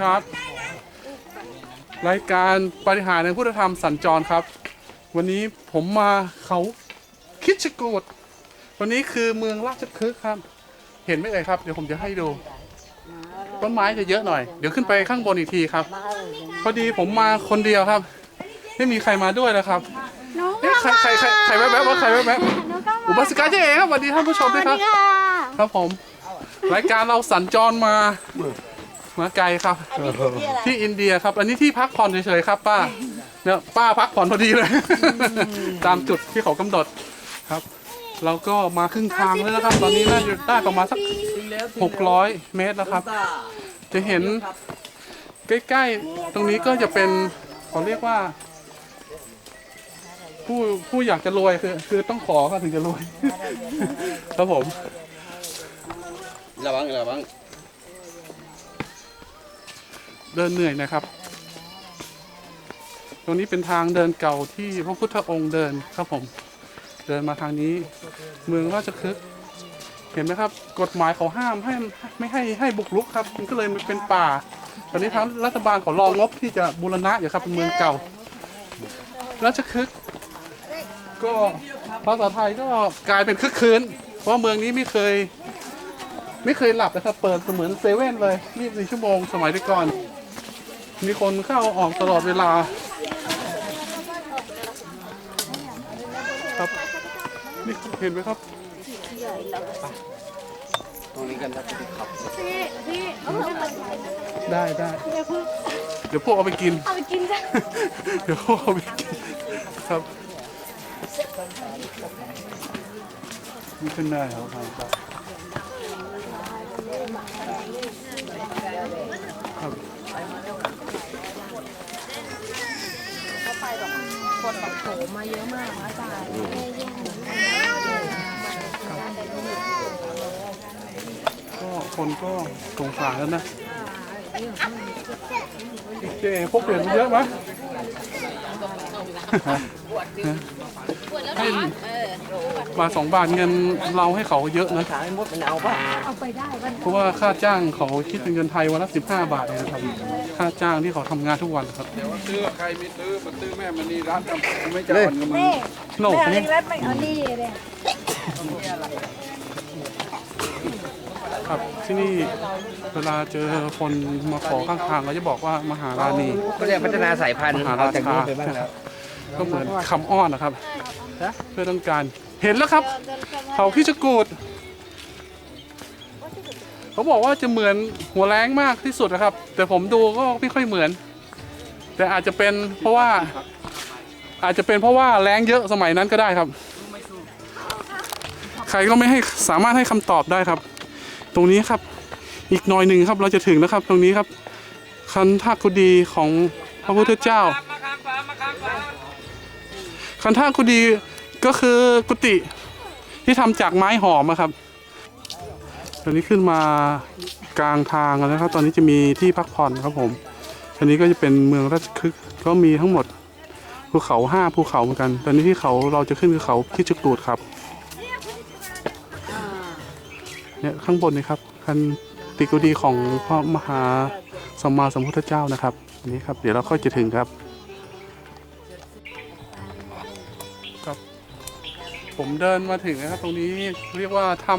วัสดีครับ รายการปฏิหารย์แห่งพุทธธรรมสัญจรครับ วันนี้ผมมาเขาคิดชกูดวันนี้คือเมืองราชคฤห์ครับ เห็นไหมเอ่ยครับ เดี๋ยวผมจะให้ดู ต้นไม้จะเยอะหน่อย เดี๋ยวขึ้นไปข้างบนอีกทีครับ พอดีผมมาคนเดียวครับ ไม่มีใครมาด้วยนะครับหนูเอ๊ะใครใครใครใครแวบๆว่าใครแวบหนูก็ๆอุบาสิกาเจ๊เอ๋ครับสวัสดีท่านผู้ชมด้วยครับค่ะครับผม รายการเราสัญจรมา มาไกลครับที่อินเดียครับ อันนี้ที่พักผ่อนเฉยๆครับ ป้าเนี่ยป้าพักผ่อนพอดีเลย ตามจุดที่เขากำหนดครับ เราก็มาครึ่งทางแล้วนะครับ ตอนนี้น่าจะได้ประมาณสัก 600 เมตรแล้วครับ จะเห็นใกล้ๆ ตรงนี้ก็จะเป็นเขาเรียกว่า ผู้ผู้อยากจะรวยคือคือต้องขอก็ถึงจะรวย ครับผม ระวังระวัง เดินเหนื่อยนะครับ ตรงนี้เป็นทางเดินเก่าที่พระพุทธองค์เดินครับผม เดินมาทางนี้ เมืองราชคฤห์เห็นไหมครับ กฎหมายเขาห้ามให้ไม่ให้ให้บุกรุกครับ มันก็เลยมันเป็นป่า ตอนนี้ทางรัฐบาลเขารองบที่จะบูรณะอยู่ครับเป็นเมืองเก่า ราชคฤห์ก็ภาษาไทยก็กลายเป็นคึกคืน เพราะเมืองนี้ไม่เคย ไม่เคยหลับนะครับ เปิดเสมือนเซเว่นเลย 24 ชั่วโมงสมัยก่อน มีคนเข้าออกตลอดเวลา ครับ นี่เห็นไหมครับ ตรงนี้กันครับขับพี่พี่เอาไปได้ได้เดี๋ยวเพิ่งเดี๋ยวพวกเอาไปกิน เอาไปกินจ้ะเดี๋ยวพวกเอาไปกินครับนี่ขึ้นได้ครับครับครับ คนแบบโผล่มาเยอะมากนะอาจารย์ก็คนก็สงสารแล้วนะเจ๊พวกเปลี่ยนเยอะไหม ให้มาสองบาทเงินเราให้เขาเยอะนะขายมดมันเอาป่ะเอาไปได้วันเพราะว่าค่าจ้างเขาคิดเป็นเงินไทยวันละ15บาทเองนะครับค่าจ้างที่เขาทำงานทุกวันครับเดี๋ยวซื้อใครไม่ซื้อมันซื้อแม่มันนี่ร้านจำไม่จะอ่อนกับมึงนี่โน่แม่เอาเล็กเล็กไม่เอานี่เลยครับที่นี่เวลาเจอคนมาขอข้างทางเราจะบอกว่ามหาราณีก็เรียกพัฒนาสายพันธุ์มหาเอาราจากชานี้ไปบ้างแล้วก็เหมือนคำอ้อนนะครับ เพื่อต้องการเห็นแล้วครับ เขาพิจกูดเขาบอกว่าจะเหมือนหัวแรงมากที่สุดนะครับ แต่ผมดูก็ไม่ค่อยเหมือน แต่อาจจะเป็นเพราะว่า อาจจะเป็นเพราะว่าแรงเยอะสมัยนั้นก็ได้ครับ ใครก็ไม่ให้สามารถให้คำตอบได้ครับ ตรงนี้ครับอีกหน่อยหนึ่งครับเราจะถึงแล้วครับ ตรงนี้ครับ คันทากุดีของพระพุทธเจ้า คันท่ากุดี ก็คือกุฏิที่ทำจากไม้หอมอะครับ ตอนนี้ขึ้นมากลางทางแล้วครับ ตอนนี้จะมีที่พักผ่อนครับผม อันนี้ก็จะเป็นเมืองราชคฤห์ก็มีทั้งหมดภูเขาห้าภูเขาเหมือนกัน ตอนนี้ที่เขาเราจะขึ้นคือเขาคิจกูดครับ เนี่ยข้างบนนี่ครับคันติกุดีของพระมหาสัมมาสัมพุทธเจ้านะครับ อันนี้ครับ เดี๋ยวเราค่อยจะถึงครับ ผมเดินมาถึงนะครับ ตรงนี้เรียกว่าถ้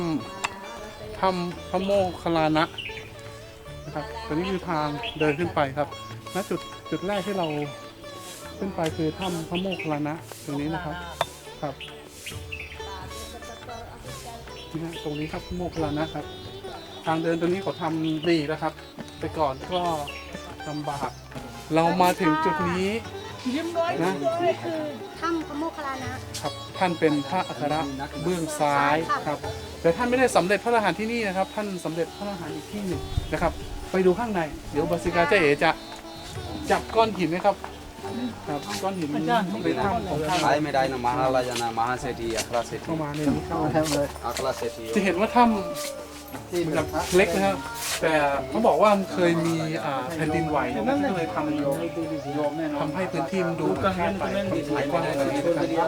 ำถ้ำพระโมคคัลลานะนะครับตอนนี้คือทางเดินขึ้นไปครับณจุดจุดแรกที่เราขึ้นไปคือถ้ำพระโมคคัลลานะตรงนี้นะครับครับนี่ฮะตรงนี้ครับพระโมคคัลลานะครับ ทางเดินตรงนี้เขาทำดีแล้วครับ แต่ก่อนก็ลำบากเรามาถึงจุดนี้นะนี่คือถ้ำพระโมคคัลลานะครับ ท่านเป็นพระอัครเบื้องซ้ายครับ แต่ท่านไม่ได้สำเร็จพระอรหันต์ที่นี่นะครับ ท่านสำเร็จพระอรหันต์อีกที่หนึ่งนะครับ ไปดูข้างใน เดี๋ยวบาสิกาเจเอจะจับก้อนหินนะครับครับก้อนหินในถ้ำของท่านขายไม่ได้นะมหาราชนะมหาเศรษฐีอัครเศรษฐีเข้ามาในนี้เข้ามาอัครเศรษฐีจะเห็นว่าถ้ำ ที่มันเล็กนะครับ แต่เขาบอกว่ามันเคยมีอ่าแผ่นดินไหวก็เลยทำทำให้พื้นที่มันดูแคบไปหลายกว้างเลยนะครับ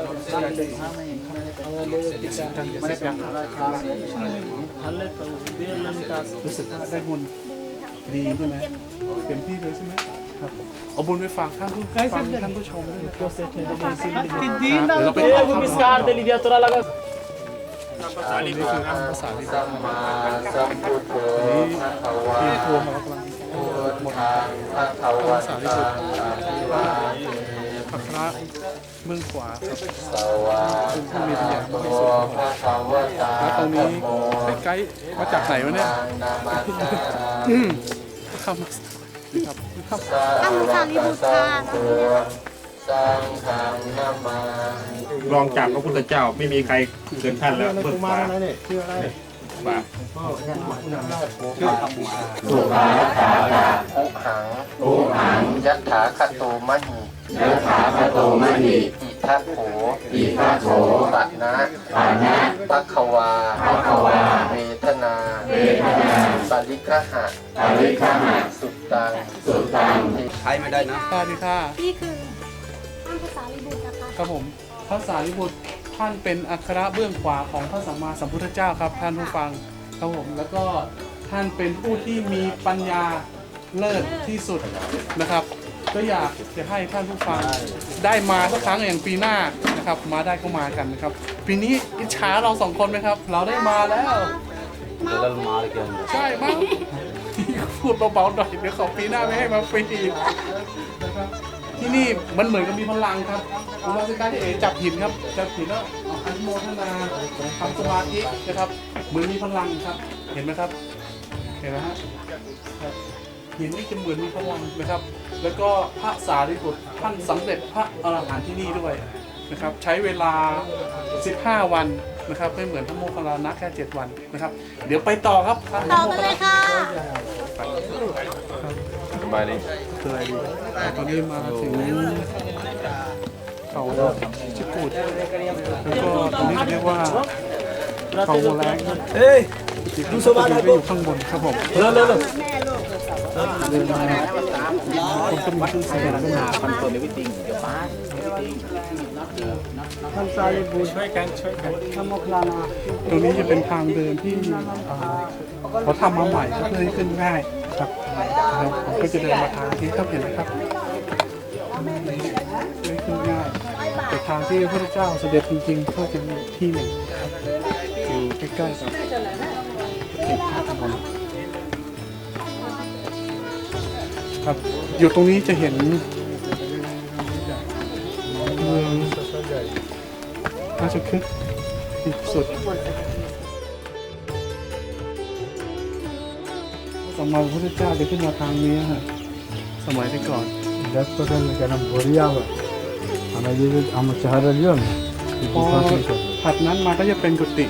รู้สึกว่าได้บุญดีใช่ไหมเต็มที่เลยใช่ไหมครับเอาบุญไปฝากท่านผู้ฟังท่านผู้ชมด้วยนะครับครับเดี๋ยวเราไปต่อครับ deli dia tora laga นี่คือภาษาลิสัมมาสัมพุทโธภะคะวะที่ทัวร์ของเรากำลังพุทธังภะคะวะตังอะภิวาเทพักระเบื้อขวาครับสวาซึ่งท่านมีตัวอย่างโตที่สุดภะคะวะตาแล้วตรงนี้มโมเป็นไกด์มาจากไหนวะเนี่ยนามัสสาอืมครับครับครับถ้ำสารีบุตรค่ะโต สังฆังนามารองจากพระพุทธเจ้าไม่มีใครเกินท่านแล้วเบื้องฟ้าฟ้าสุขาถาตาอุหังอุหังยัตถาคโตมหิยัตถาคโตมหิอิทัโขอิทัโขปะนะปะนะปัคควาปัคควาเวทนาเวทนาปริกหะปริกหะสุตตังสุตตังใช้ไม่ได้นะสวัสดีค่ะนี่คือ คะครับผมพระสารีบุตรท่านเป็นอัครเบื้องขวาของพระสัมมาสัมพุทธเจ้าครับ ท่านผู้ฟังครับผมแล้วก็ท่านเป็นผู้ที่มีปัญญาเลิศที่สุดนะครับ ก็อยากจะให้ท่านผู้ฟังได้มาสักครั้งอย่างปีหน้านะครับ มาได้ก็มากันนะครับ ปีนี้อิจฉาเราสองคนไหมครับ เราได้มาแล้วใช่มั้งพูดเบาๆหน่อยเดี๋ยวขอปีหน้าไม่ให้มาฟรีนะครับ ที่นี่มันเหมือนกับมีพลังครับอุบาสิกาที่เอ๋จับหินครับจับหินแล้วเอาอนุโมทนาทำสมาธินะครับ เหมือนมีพลังครับ เห็นไหมครับ เห็นไหมฮะครับหินนี่จะเหมือนมีพลังนะครับ แล้วก็พระสารีบุตรท่านสำเร็จพระอรหันต์ที่นี่ด้วยนะครับ ใช้เวลา 15 วันนะครับไม่เหมือนพระโมคคัลลานะแค่ 7 วันนะครับ เดี๋ยวไปต่อครับต่อกันเลยค่ะ บายดีคืออะไรดีตอนนี้มาถึงเขาชิกูดแล้วก็ตรงนี้เรียกว่าเขาแรงเฮ้ยดูสบายก็อยู่ข้างบนครับผม lo lo lo เดินมา คนก็มีชื่อเสียงด้วยนะคอนเฟิร์ม everything เดี๋ยวฟ้าตรงนี้จะเป็นทางเดินที่อ่าเขาทำมาใหม่ก็เพื่อให้ขึ้นง่ายครับนะครับผมก็จะเดินมาทางที่ครับเห็นไหมครับเพื่ขึ้นง่ายแต่ทางที่พระเจ้าเสด็จจริงๆก็จะมีที่หนึ่งครับอยู่ใกล้ๆกับเขตท่าตุพน ครับ อยู่ตรงนี้จะเห็นเมืองราชคฤห์ที่สุดสมัยพระเจ้าได้ขึ้นมาทางนี้ฮะสมัยที่ก่อน Despotan kana Boriyava. Ama dedi ama çağır alıyor mu? พอถัดนั้นมาก็จะเป็นกุฏิ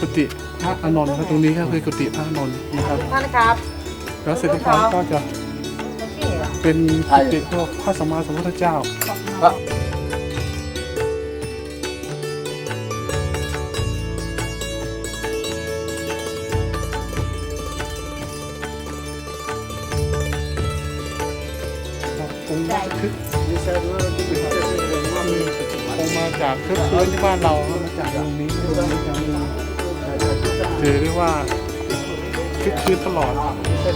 กุฏิพระอนนท์ครัตรงนี้ก็คือกุฏิพระอนนท์นะครับ ท่านครับ แล้วเสร็จแล้วก็จะ เป็นกุฏิพวกพระสัมมาสัมพุทธเจ้าครับองค์ราชคฤห์คงมาจากคลึกคลื้นที่บ้านเราครับมาจากตรงนี้ตรงนี้จะมีถือได้ว่าคลึกคลื้นตลอด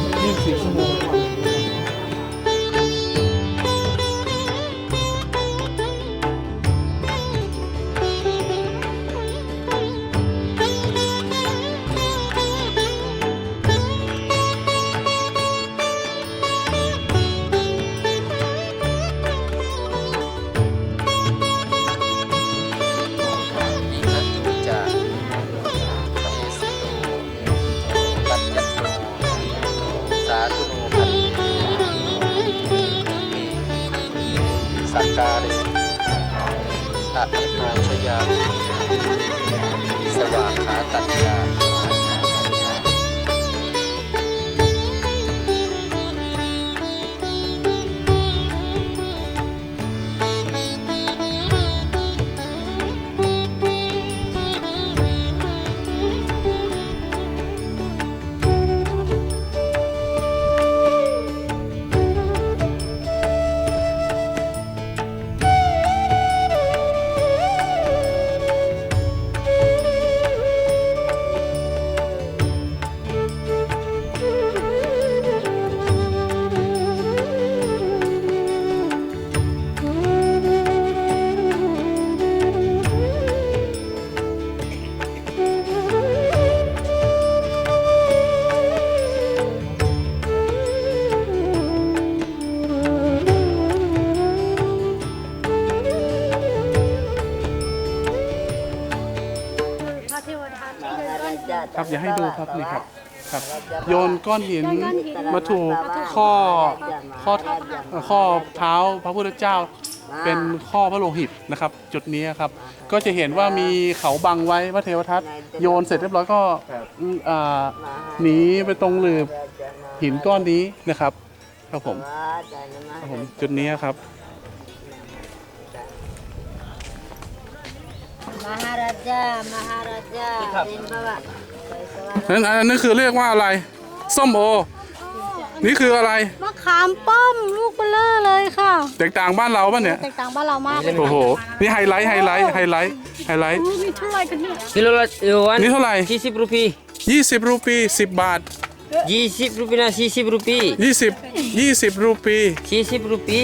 24ชั่วโมง อย่าให้ดูครับนี่ครับครับ โยนก้อนหินมาถูกข้อข้อข้อเท้าพระพุทธเจ้า เป็นข้อพระโลหิตนะครับ จุดนี้ครับ ก็จะเห็นว่ามีเขาบังไว้พระเทวทัตโยนเสร็จเรียบร้อยก็อืมอ่าหนีไปตรงหลืบหินก้อนนี้นะครับครับผมครับผมจุดนี้ครับ Maharaja, Maharaja, din bawa. นั้นอันนั้นคือเรียกว่าอะไร ส้มโอ นี่คืออะไร มะขามป้อมลูกเบลเลอร์เลยค่ะแตกต่างบ้านเราป่ะเนี่ย แตกต่างบ้านเรามากเลยโอ้โห นี่ไฮไลท์ไฮไลท์ไฮไลท์ไฮไลท์อู้มีเท่าไหร่กันเนี่ย Kilo lah Iwan. นี่เท่าไหร่ Sisip rupi. 20 รูปี 10 บาท Sisip rupi na sisip rupi. 20 20 รูปี Sisip rupi.